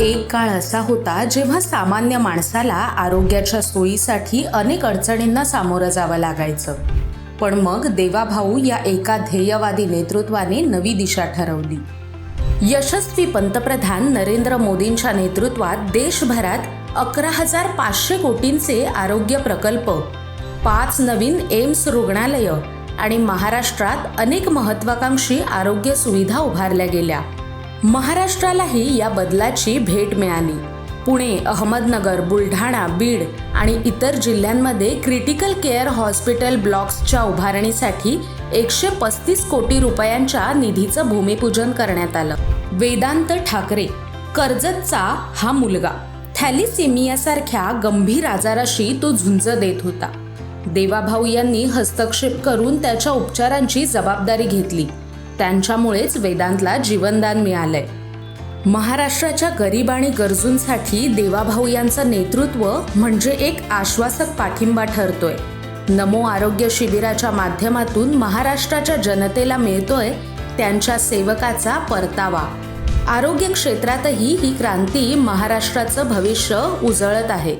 एक काळ असा होता जेव्हा सामान्य माणसाला आरोग्याच्या सोयीसाठी अनेक अडचणींना सामोरं जावं लागायचं. पण मग देवाभाऊ या एका ध्येयवादी नेतृत्वाने नवी दिशा ठरवली. यशस्वी पंतप्रधान नरेंद्र मोदींच्या नेतृत्वात देशभरात अकरा हजार पाचशे कोटींचे आरोग्य प्रकल्प पाच नवीन एम्स रुग्णालयं आणि महाराष्ट्रात अनेक महत्वाकांक्षी आरोग्य सुविधा उभारल्या गेल्या. महाराष्ट्रालाही या बदलाची भेट मिळाली. पुणे अहमदनगर बुलढाणा बीड आणि इतर जिल्ह्यांमध्ये क्रिटिकल केअर हॉस्पिटल ब्लॉक्सच्या उभारणीसाठी एकशे पस्तीस कोटी रुपयांच्या निधीचं भूमिपूजन करण्यात आलं. वेदांत ठाकरे कर्जतचा हा मुलगा. थॅलिसेमियासारख्या गंभीर आजाराशी तो झुंज देत होता. देवाभाऊ यांनी हस्तक्षेप करून त्याच्या उपचारांची जबाबदारी घेतली. त्यांच्यामुळेच वेदांतला जीवनदान मिळालंय. महाराष्ट्राच्या गरीब आणि गरजूंसाठी देवाभाऊ यांचं नेतृत्व म्हणजे एक आश्वासक पाठिंबा ठरतोय. नमो आरोग्य शिबिराच्या माध्यमातून महाराष्ट्राच्या जनतेला मिळतोय त्यांच्या सेवकाचा परतावा. आरोग्य क्षेत्रातही ही क्रांती महाराष्ट्राचं भविष्य उजळत आहे.